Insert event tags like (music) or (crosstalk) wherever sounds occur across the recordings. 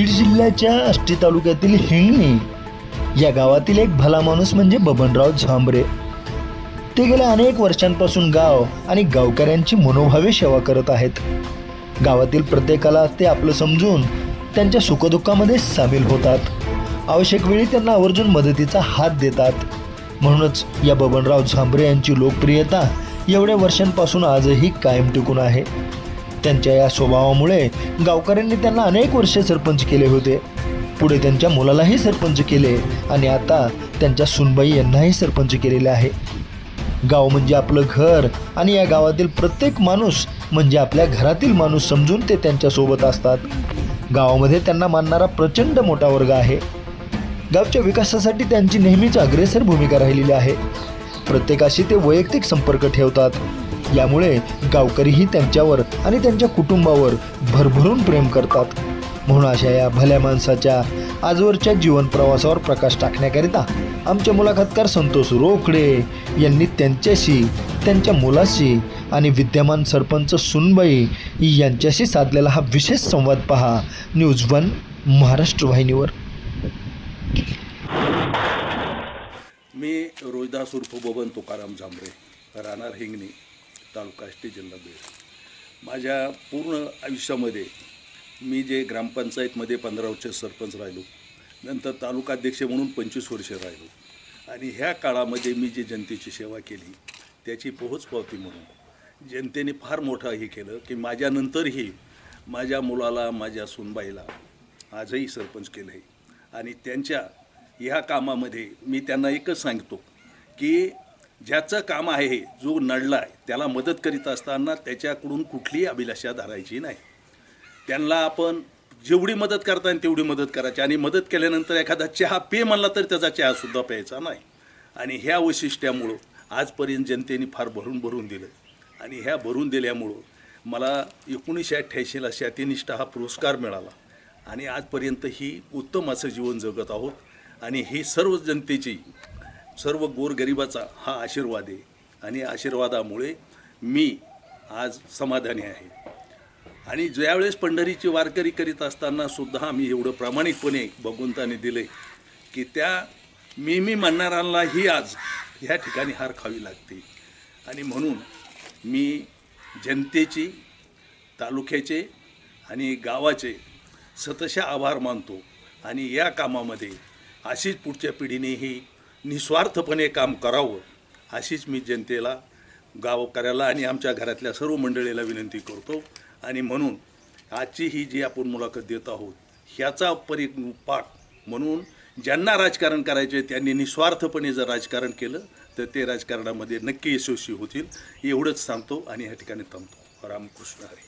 बीड जिल्ह्याच्या आष्टी तालुक्यातील हिंगणी या गावातील एक भला माणूस म्हणजे बबनराव झांबरे. ते गेल्या अनेक वर्षांपासून गाव आणि गावकऱ्यांची मनोभावे सेवा करत आहेत. गावातील प्रत्येकाला ते आपलं समजून त्यांच्या सुखदुःखामध्ये सामील होतात. आवश्यक वेळी त्यांना आवर्जून मदतीचा हात देतात. म्हणूनच या बबनराव झांबरे यांची लोकप्रियता एवढ्या वर्षांपासून आजही कायम टिकून आहे. त्यांच्या या स्वभावामुळे गावकऱ्यांनी त्यांना अनेक वर्षे सरपंच केले होते. पुढे त्यांच्या मुलालाही सरपंच केले आणि आता त्यांच्या सुनबाई यांनाही सरपंच केलेले आहे. गाव म्हणजे आपलं घर आणि या गावातील प्रत्येक माणूस म्हणजे आपल्या घरातील माणूस समजून ते त्यांच्यासोबत असतात. गावामध्ये त्यांना मानणारा प्रचंड मोठा वर्ग आहे. गावच्या विकासासाठी त्यांची नेहमीच अग्रेसर भूमिका राहिलेली आहे. प्रत्येकाशी ते वैयक्तिक संपर्क ठेवतात. यामुळे गावकरीही त्यांच्यावर आणि त्यांच्या कुटुंबावर भरभरून प्रेम करतात. म्हणून अशा या भल्या माणसाच्या आजवरच्या जीवन प्रवासावर प्रकाश टाकण्याकरिता आमचे मुलाखतकार संतोष रोकडे यांनी त्यांच्याशी त्यांच्या मुलाशी आणि विद्यमान सरपंच सुनबाई यांच्याशी साधलेला हा विशेष संवाद पहा. न्यूज वन महाराष्ट्र वाहिनीवर. मी रोहिदास उर्फ बबन तुकाराम जांभरे राहणार हिंगणी. तालुका आष्टी जिल्हा बीड माझ्या पूर्ण आयुष्यामध्ये मी जे ग्रामपंचायतमध्ये पंधरा वर्ष सरपंच राहिलो नंतर तालुकाध्यक्ष म्हणून पंचवीस वर्षे राहिलो. आणि ह्या काळामध्ये मी जी जनतेची सेवा केली त्याची पोहोचपावती म्हणून जनतेने फार मोठं हे केलं की माझ्यानंतरही माझ्या मुलाला माझ्या सुनबाईला आजही सरपंच केलं आहे आणि त्यांच्या ह्या कामामध्ये मी त्यांना एकच सांगतो की ज्याचं काम आहे जो नडला आहे त्याला मदत करीत असताना त्याच्याकडून कुठलीही अभिलाषा धरायची नाही. त्यांना आपण जेवढी मदत करता येईल तेवढी मदत करायची. आणि मदत केल्यानंतर एखादा चहा पे म्हणला तर त्याचा चहासुद्धा प्यायचा नाही. आणि ह्या वैशिष्ट्यामुळं आजपर्यंत जनतेने फार भरून भरून दिलं. आणि ह्या भरून दिल्यामुळं मला एकोणीसशे अठ्ठ्याऐंशीला शातीनिष्ठा हा पुरस्कार मिळाला. आणि आजपर्यंत ही उत्तम असं जीवन जगत आहोत. आणि ही सर्व जनतेची सर्व गोरगरिबाचा हा आशीर्वाद आहे. आणि आशीर्वादामुळे मी आज समाधानी आहे. आणि ज्यावेळेस पंढरीची वारकरी करीत असताना सुद्धा आम्ही एवढं प्रामाणिकपणे भगवंताने दिले की त्या मी मी म्हणणाऱ्यांनाही आज ह्या ठिकाणी हार खावी लागते. आणि म्हणून मी जनतेची तालुक्याचे आणि गावाचे सतशा आभार मानतो. आणि या कामामध्ये अशीच पुढच्या पिढीनेही निस्वार्थपणे काम करावं अशीच मी जनतेला गावकऱ्याला आणि आमच्या घरातल्या सर्व मंडळीला विनंती करतो. आणि म्हणून आजची ही जी आपण मुलाखत देत आहोत ह्याचा परिपाठ म्हणून ज्यांना राजकारण करायचे त्यांनी निस्वार्थपणे जर राजकारण केलं तर ते राजकारणामध्ये नक्की यशस्वी होतील एवढंच सांगतो आणि या ठिकाणी थांबतो. रामकृष्ण हरी.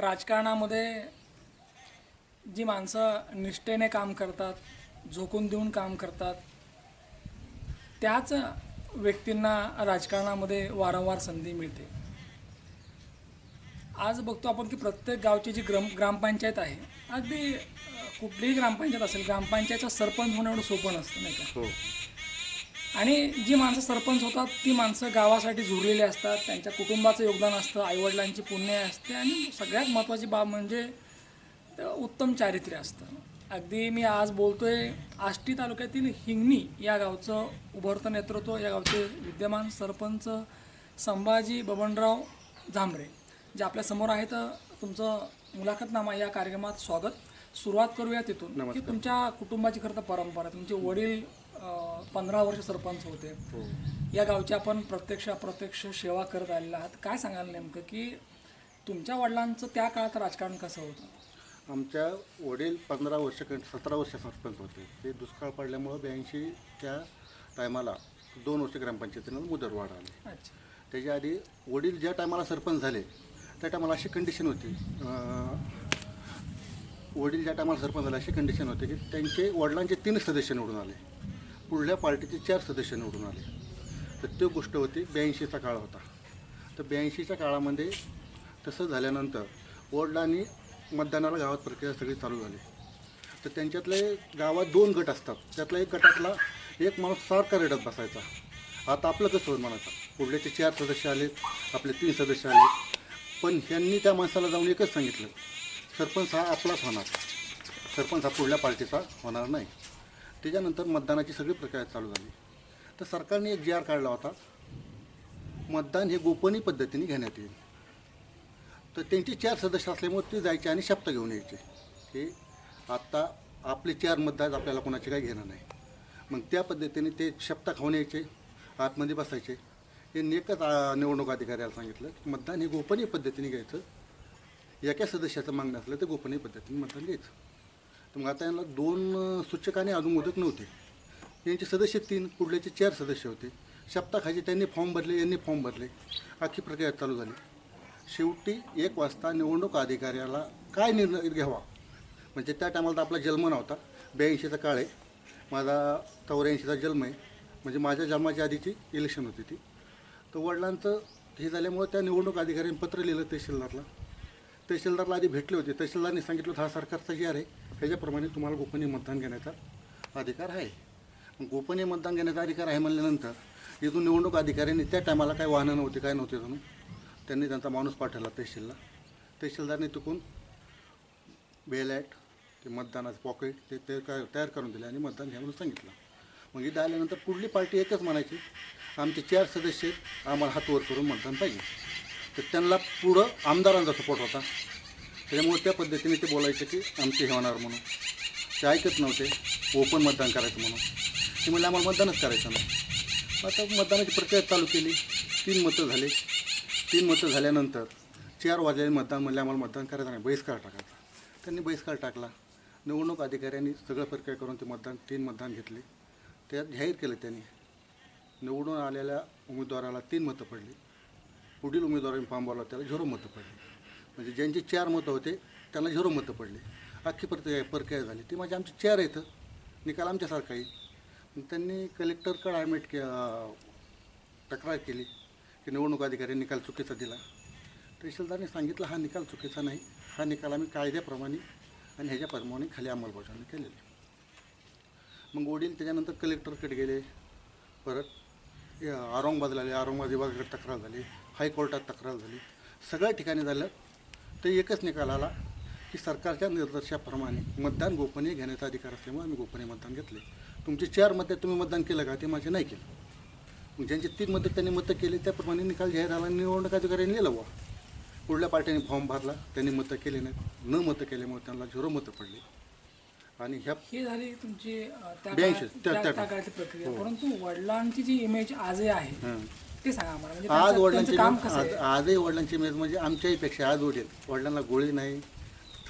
राजकारणामध्ये जी माणसं निष्ठेने काम करतात झोकून देऊन काम करतात. त्याच व्यक्तींना राजकारणामध्ये वारंवार संधी मिळते. आज बघतो आपण की प्रत्येक गावची जी ग्राम ग्रामपंचायत आहे अगदी कुठलीही ग्रामपंचायत असेल ग्रामपंचायतचा सरपंच होणं एवढं सोपं नसतं नाही का? आणि जी माणसं सरपंच होतात ती माणसं गावासाठी झुरलेली असतात त्यांच्या कुटुंबाचं योगदान असतं आईवडिलांची पुण्य असते आणि सगळ्यात महत्त्वाची बाब म्हणजे उत्तम चारित्र्य असतं. अगदी मी आज बोलतोय आष्टी तालुक्यातील हिंगणी या गावचं उभरतं नेतृत्व या गावचे विद्यमान सरपंच संभाजी बबनराव झांबरे जे आपल्यासमोर आहेत. तुमचं मुलाखतनामा या कार्यक्रमात स्वागत. सुरुवात करूया तिथून. की तुमच्या कुटुंबाची खरं तर परंपरा. आहे. तुमचे वडील पंधरा वर्ष सरपंच होते. या गावची आपण प्रत्यक्ष अप्रत्यक्ष सेवा करत आलेला आहात. काय सांगाल नेमकं की तुमच्या वडिलांचं त्या काळात राजकारण कसं होतं? आमच्या वडील पंधरा वर्ष सतरा वर्ष सरपंच होते. ते दुष्काळ पडल्यामुळं ब्याऐंशी त्या टायमाला दोन वर्ष ग्रामपंचायतीनं मुदतवाढ आली. त्याच्या आधी वडील ज्या टायमाला सरपंच झाले त्या टायमाला अशी कंडिशन होती वडील ज्या टायमाला सरपंच झाले अशी कंडिशन होती की त्यांचे वडिलांचे तीन सदस्य निवडून आले. पुढल्या पार्टीचे चार सदस्य निवडून आले. तर ती गोष्ट होती ब्याऐंशीचा काळ होता. तर ब्याऐंशीच्या काळामध्ये तसं झाल्यानंतर वडिलांनी मतदानाला गावात प्रक्रिया सगळी चालू झाली. तर त्यांच्यातले गावात दोन गट असतात. त्यातला एक गटातला एक माणूस सारखा रडत बसायचा. आता आपलं कसं होईल म्हणायचं पुढल्याचे चार सदस्य आले आपले तीन सदस्य आले पण ह्यांनी त्या माणसाला जाऊन एकच सांगितलं. सरपंच हा आपलाच होणार. सरपंच हा पुढल्या पार्टीचा होणार नाही. त्याच्यानंतर मतदानाची सगळी प्रक्रिया चालू झाली. तर सरकारने एक जी आर काढला होता. मतदान हे गोपनीय पद्धतीने घेण्यात येईल. तर त्यांचे चार सदस्य असल्यामुळे ते जायचे आणि शपथ घेऊन यायचे की आत्ता आपले चार मतदार आपल्याला कोणाचे काही घेणं नाही. मग त्या पद्धतीने ते शपथ खाऊन यायचे आतमध्ये बसायचे. यांनी एकच निवडणूक अधिकाऱ्याला सांगितलं की मतदान हे गोपनीय पद्धतीने घ्यायचं. एका सदस्याचं मागणं असलं तर गोपनीय पद्धतीने मतदान घ्यायचं. तर मग आता यांना दोन सूचकाने अजून मुदत नव्हते. यांचे सदस्य तीन पुढल्याचे चार सदस्य होते. शपथाखाचे त्यांनी फॉर्म भरले यांनी फॉर्म भरले. अख्खी प्रक्रिया चालू झाली. शेवटी एक वाजता निवडणूक अधिकाऱ्याला काय निर्णय घ्यावा? म्हणजे त्या टायमाला तर आपला जन्म नव्हता. ब्याऐंशीचा काळ आहे. माझा चौऱ्याऐंशीचा जन्म आहे. म्हणजे माझ्या जन्माच्या आधीची इलेक्शन होती ती. तर वडिलांचं हे झाल्यामुळे त्या निवडणूक अधिकाऱ्यांनी पत्र लिहिलं तहसीलदारला. तहसीलदारला आधी भेटले होते. तहसीलदारने सांगितलं होतं हा सरकारचा जी आहे. त्याच्याप्रमाणे तुम्हाला गोपनीय मतदान घेण्याचा अधिकार आहे. गोपनीय मतदान घेण्याचा अधिकार आहे म्हणल्यानंतर इथून निवडणूक अधिकाऱ्यांनी त्या टायमाला काय वाहनं नव्हते काय नव्हते म्हणून त्यांनी त्यांचा माणूस पाठवला तहसीलला. तहसीलदारने चुकून बेलॅट ते मतदानाचं पॉकेट ते ते काय तयार करून दिले आणि मतदान घ्या म्हणून सांगितलं. मग इथं आल्यानंतर पुढली पार्टी एकच म्हणायची? आमचे चार सदस्य आम्हाला हातवर करून मतदान पाहिजे. तर त्यांना पुढं आमदारांचा सपोर्ट होता. त्याच्यामुळे त्या पद्धतीने ते बोलायचे की आमचे हे होणार म्हणून. ते ऐकत नव्हते ओपन मतदान करायचं म्हणून. ते म्हणले आम्हाला मतदानच करायचं नाही. आता मतदानाची प्रक्रिया चालू केली. तीन मतं झाले. तीन मतं झाल्यानंतर चार वाजले मतदान म्हणले आम्हाला मतदान करायचं नाही बहिष्कार टाकायचा. त्यांनी बहिष्कार टाकला. निवडणूक अधिकाऱ्यांनी सगळं प्रक्रिया करून ते मतदान तीन मतदान घेतले. त्यात जाहीर केलं त्यांनी. निवडून आलेल्या उमेदवाराला तीन मतं पडली. पुढील उमेदवारांनी फॉर्म भरला त्याला झिरो मतं पडली. म्हणजे ज्यांची चार मतं होते त्यांना झिरो मतं पडली. अख्खी प्रक्रिया प्रक्रिया झाली. ती म्हणजे आमची चार येतं निकाल आमच्यासारखा येईल त्यांनी कलेक्टरकडे ॲडमिट के तक्रार केली. की निवडणूक अधिकारी निकाल चुकीचा दिला. तहसीलदारने सांगितलं हा निकाल चुकीचा नाही. हा निकाल आम्ही कायद्याप्रमाणे आणि ह्याच्याप्रमाणे खाली अंमलबजावणी केलेली. मग वडील त्याच्यानंतर कलेक्टरकडे गेले. परत या औरंगाबादला आले. औरंगाबाद विभागाकडे तक्रार झाली. हायकोर्टात तक्रार झाली. सगळ्या ठिकाणी झालं. तर एकच निकाल आला की सरकारच्या निर्देशाप्रमाणे मतदान गोपनीय घेण्याचा अधिकार असल्यामुळे आम्ही गोपनीय मतदान घेतले. तुमचे चार मते तुम्ही मतदान केलं का? ते माझे नाही केलं. ज्यांची तीन मतं त्यांनी मतं केली त्याप्रमाणे निकाल जाहीर झाला निवडणूक अधिकाऱ्यांनी लिहिलं बुवा. पुढल्या पार्टीने फॉर्म भरला त्यांनी मतं केली नाहीत. न मतं केल्यामुळे त्यांना झिरो मतं पडली. आणि ह्या ही झाली तुमची प्रक्रिया. हो. परंतु वडिलांची जी इमेज आजही आहे. ते सांगा आम्हाला. म्हणजे आज वडिलांची आजही वडिलांची मेद म्हणजे आमच्याही पेक्षा आज वडील. वडिलांना गोळी नाही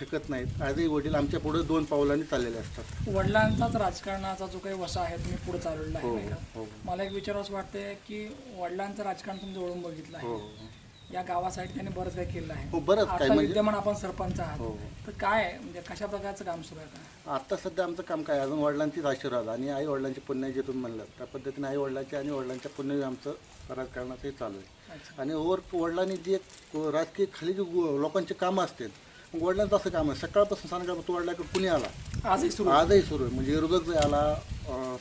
थकत नाहीत आजही वडील आमच्या पुढे दोन पावलांनी चाललेले असतात वडिलांचाच राजकारणाचा जो काही वसा आहे तुम्ही पुढे चालवलेला आहे हो, नाही का? हो. मला एक विचारावंच वाटतंय की वडिलांचं राजकारण तुम्ही जवळून बघितलं हो आहे या गावासाठी त्यांनी बरंच काही केलं आहे हो, बरंच काही आता म्हणजे- विद्यमान आपण सरपंच हो. आहात तर काय आहे? म्हणजे कशा प्रकारचं काम सुरू आहे आता? आता सध्या आमचं काम काय अजून वडिलांचीच आशीर्वाद आणि आई वडिलांची पुण्य जे तुम्ही म्हणलं त्या पद्धतीने आई वडिलांची आणि वडिलांच्या पुण्य आमचं राजकारणाचंही चालू आहे अच्छा आणि ओव्हर वडिलांनी जे एक राजकीय खाली जे गो- लोकांचे कामं असतील मग वडिलांचं असं काम आहे. सकाळपासून सांगा तू वडिलाकडे कुणी आला? आजही सुरू. आजही सुरू आहे. म्हणजे विरोधक जे आला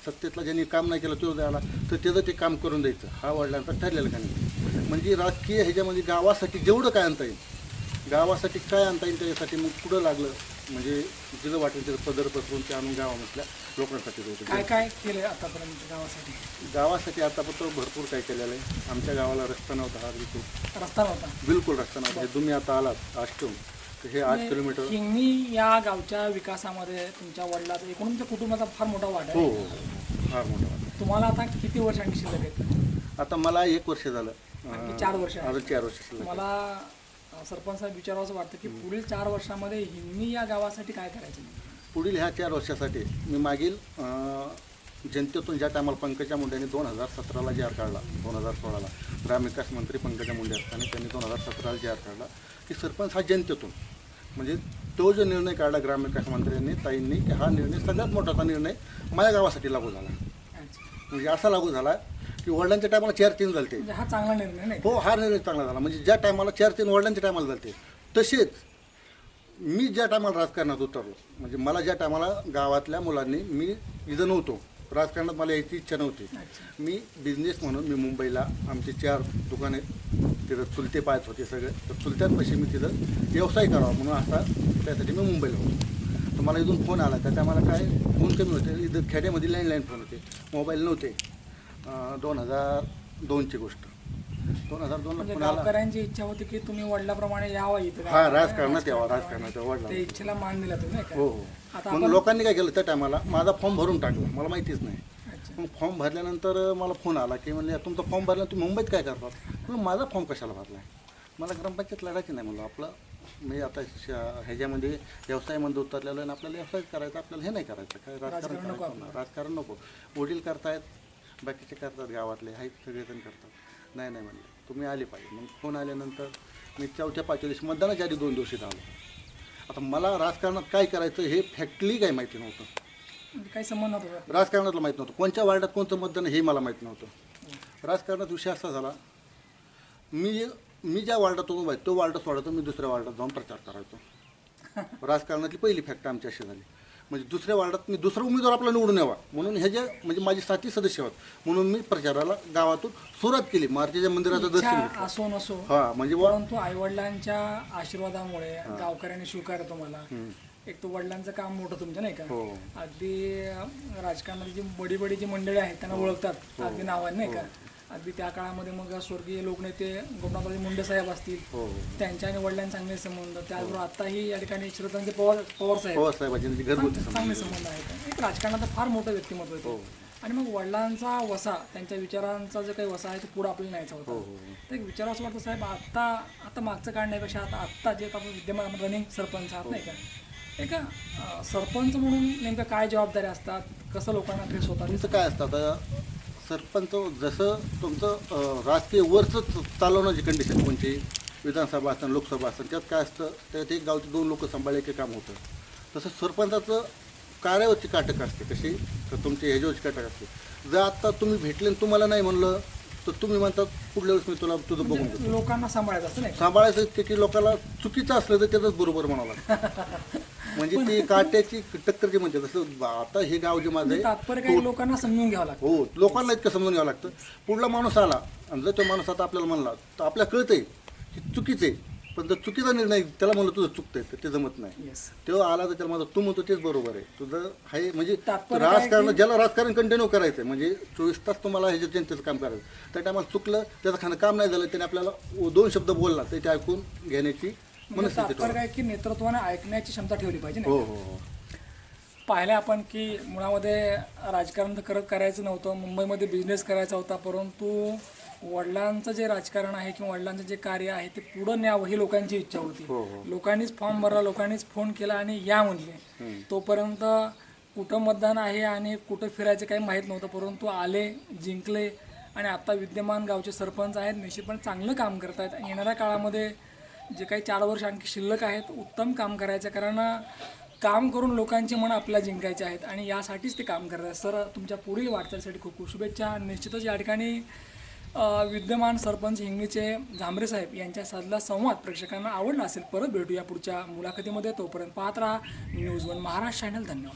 सत्तेतला ज्यांनी काम नाही केलं तो जे आला तर त्याचं ते काम करून द्यायचं. हा वडिलांचा ठरलेला का नाही? म्हणजे राजकीय ह्याच्यामध्ये गावासाठी जेवढं काय आणता येईल गावासाठी काय आणता येईल त्याच्यासाठी मग पुढं लागलं म्हणजे जिथं वाटेल तिथं पदर पसरून ते आणून गावामधल्या लोकांसाठी काय काय केलंय आतापर्यंत गावासाठी? गावासाठी आतापर्यंत भरपूर काय केलेलं आहे. आमच्या गावाला रस्ता नव्हता हा बिलकुल. रस्ता नव्हता. बिलकुल रस्ता नव्हता. हे तुम्ही आता आलात आष्टून. हे आठ किलोमीटर? हिंगणी या गावच्या विकासामध्ये तुमच्या वडिलाचा एकूण तुमच्या कुटुंबाचा फार मोठा वाटा हो आहे हो. फार मोठा वाटा. तुम्हाला आता किती वर्ष आणखी शिल्लक आहेत आता मला एक वर्ष झालं. आणखी चार वर्ष आहे. अजून चार वर्ष शिल्लक आहे. मला अ, सरपंच साहेब विचारावंसं वाटतं की पुढील चार वर्षामध्ये हिंगणी या गावासाठी काय करायचं? पुढील ह्या चार वर्षासाठी मी मागील अं, जनतेतून ज्या टायमाला पंकजा मुंडेंनी दोन हजार सतराला जी आर काढला दोन हजार सोळाला ग्रामविकास मंत्री पंकजा मुंडे असताना त्यांनी दोन हजार सतराला जी आर काढला की सरपंच हा जनतेतून. म्हणजे तो जो निर्णय काढला ग्रामविकास मंत्र्यांनी ताईंनी की हा निर्णय सगळ्यात मोठा निर्णय माझ्या गावासाठी लागू झाला. म्हणजे असा लागू झाला की वडिलांच्या टायमाला चार तीन झालते म्हणजे हा चांगला निर्णय नाही हो हा निर्णय चांगला झाला. म्हणजे ज्या टायमाला चार तीन वडिलांच्या टायमाला झालते तसेच मी ज्या टायमाला राजकारणात उतरलो म्हणजे मला ज्या टायमाला गावातल्या मुलांनी मी इथं नव्हतो राजकारणात मला यायची इच्छा नव्हती. मी बिझनेस म्हणून मी मुंबईला आमचे चार दुकाने तिथं चुलते पाहत होते सगळे. तर चुलत्यांपाशी मी तिथं व्यवसाय करावा म्हणून असा त्यासाठी मी मुंबईला होतो. तर मला इथून फोन आला. तर त्या मला काय फोन कमी होते. इथं खेड्यामध्ये लँडलाईन फोन होते. मोबाईल नव्हते. दोन हजार दोनची गोष्ट. दोन हजार दोनला म्हणजे आला गावकऱ्यांची इच्छा होती की तुम्ही वडिलाप्रमाणे यावं इथं हा राजकारणात यावा राजकारणात यावं त्या वडिलांना. इच्छेला मान दिला तुम्ही नाही का? हो हो. मग आपण लोकांनी काय केलं त्या टायमाला? माझा फॉर्म भरून टाकला. मला माहितीच नाही. अच्छा. मग फॉर्म भरल्यानंतर मला फोन आला की म्हणले तुमचा फॉर्म भरला तुम्ही मुंबईत काय करतात? म्हणून माझा फॉर्म कशाला भरला मला ग्रामपंचायत लढायची नाही म्हणलं. आपलं मी आता श- ह्याच्यामध्ये व्यवसायामध्ये उतरलेलं आणि आपल्याला व्यवसाय करायचा आपल्याला हे नाही करायचं. काय राजकारण राजकारण नको करायचं नाही. राजकारण नको. वडील करतायत बाकीचे करतात गावातले आहेत सगळेजण करतात. नाही नाही म्हणले. तुम्ही आले पाहिजे. मग फोन आल्यानंतर मी चौथ्या पाचव्या दिवशी मतदानाच्या आधी दोन दिवशी आलो आता मला राजकारणात काय करायचं हे फॅक्टली काही माहिती नव्हतं. म्हणजे काही संबंध नव्हता राजकारणातलं माहीत नव्हतं. कोणत्या वार्डात कोणतं मतदान हे मला माहीत नव्हतं. राजकारणात विषय असा झाला मी मी ज्या वार्डातून उभा आहे तो वार्ड सोडायचो मी दुसऱ्या वार्डात जाऊन प्रचार करायचो. (laughs) राजकारणातली पहिली फॅक्ट आमची अशी झाली म्हणजे दुसऱ्या वार्डात मी दुसरा उमेदवार आपला निवडून यावा. म्हणून ह्याच्या म्हणजे माझे साथी सदस्य होत म्हणून मी प्रचाराला गावातून सुरुवात केली. मारुतीच्या मंदिराचं दर्शन इच्छा घेतलं. असो नसो. हा म्हणजे परंतु आई वडिलांच्या आशीर्वादामुळे गावकऱ्यांनी स्वीकारलं तुम्हाला. एक तो वडिलांचं काम मोठं तुमचं नाही का? हो. अगदी अं, राजकारणात जी बडी बडी जी मंडळी आहेत त्यांना ओळखतात. हो. अगदी नावाने नाही का? अगदी त्या काळामध्ये मग स्वर्गीय लोकनेते गोपनाथराजे मुंडे साहेब असतील हो. त्यांच्या आणि वडिलांचे चांगले संबंध त्याचबरोबर आताही या ठिकाणी श्रीकांत पवार पवार साहेब चांगले संबंध. आहेत. एक राजकारणाचं फार मोठं व्यक्तिमत्व हो. आहे आणि मग वडिलांचा वसा त्यांच्या विचारांचा जो काही वसा आहे तो पुढे आपल्याला न्यायचा हो, होता तर एक विचार असं वाटतं साहेब आता आता मागचं काढण्यापेक्षा आता आत्ता जे आपण विद्यमान रनिंग सरपंच आहात नाही का? एक सरपंच म्हणून नेमकं काय जबाबदारी असतात? कसं लोकांना फेस होतात तुमचं काय असतं आता? सरपंच जसं तुमचं राजकीय वरचं चालवण्याची कंडिशन कोणची विधानसभा असतं लोकसभा असतं त्यात काय असतं? त्यात एक गावचे दोन लोक सांभाळले की काम होतं. तसं सरपंचाचं कार्यावरची काटक असते कशी? तर तुमची ह्याच्यावरची काटक असते. जर आत्ता तुम्ही भेटले आणि तुम्हाला नाही म्हणलं तर तुम्ही म्हणतात पुढल्या वेळेस मी तुला तुझं बघून घेतो. म्हणजे लोकांना सांभाळायचं असतं? सांभाळायचं ते की लोकांना चुकीचं असलं तर त्याचंच बरोबर म्हणावं लागतं. (laughs) म्हणजे ती काट्याची टक्कर जी म्हणते तसं आता हे गाव जे माझं म्हणजे आहे तात्पर्य काही लोकांना समजून घ्यावं लागतं. हो लोकांना इतकं समजून घ्यावं लागतं. पुढला माणूस आला आणि जर तो माणूस आता आपल्याला म्हणला तर आपल्याला कळतंय की चुकीचं आहे. पण जर चुकीचा निर्णय त्याला म्हणलं तुझं चुकतंय तर ते जमत नाही. तेव्हा आला तर त्याला माझं तू म्हणतो तेच बरोबर आहे. तुझं आहे म्हणजे राजकारण ज्याला राजकारण कंटिन्यू करायचं आहे म्हणजे चोवीस तास तुम्हाला ह्याच्या जनतेचं काम करायचं त्या टायमाला चुकलं त्याचं खाणं काम नाही झालं त्याने आपल्याला दोन शब्द बोलला ते ऐकून घेण्याची म्हणजे तात्पर्य. काय की नेतृत्वाने ऐकण्याची क्षमता ठेवली पाहिजे नाही हो का? हो हो. पाहिलं आपण की मुळामध्ये राजकारण तर करत करायचं नव्हतं मुंबईमध्ये बिझनेस करायचा होता परंतु वडिलांचं जे राजकारण आहे किंवा वडिलांचं जे कार्य आहे ते पुढं न्यावं ही लोकांची इच्छा होती. लोकांनीच फॉर्म भरला लोकांनीच फोन केला आणि या म्हणले. तोपर्यंत कुठं मतदान आहे आणि कुठं फिरायचं काही माहीत नव्हतं परंतु आले जिंकले आणि आता विद्यमान गावचे सरपंच आहेत निश्चितपणे चांगलं काम करत आहेत येणाऱ्या काळामध्ये जे काही चार वर्ष आणखी शिल्लक आहेत उत्तम काम करायचं. कारण काम करून लोकांचे मन आपल्याला जिंकायचे आहेत आणि यासाठीच ते काम करत आहेत सर तुमच्या पुढील वाटचालीसाठी खूप खूप शुभेच्छा. निश्चितच या ठिकाणी विद्यमान सरपंच हिंगणीचे झांबरे साहेब यांच्या साधला संवाद प्रेक्षकांना आवडला असेल परत भेटूया पुढच्या मुलाखतीमध्ये. तोपर्यंत पाहत राहा न्यूज वन महाराष्ट्र चॅनल. धन्यवाद.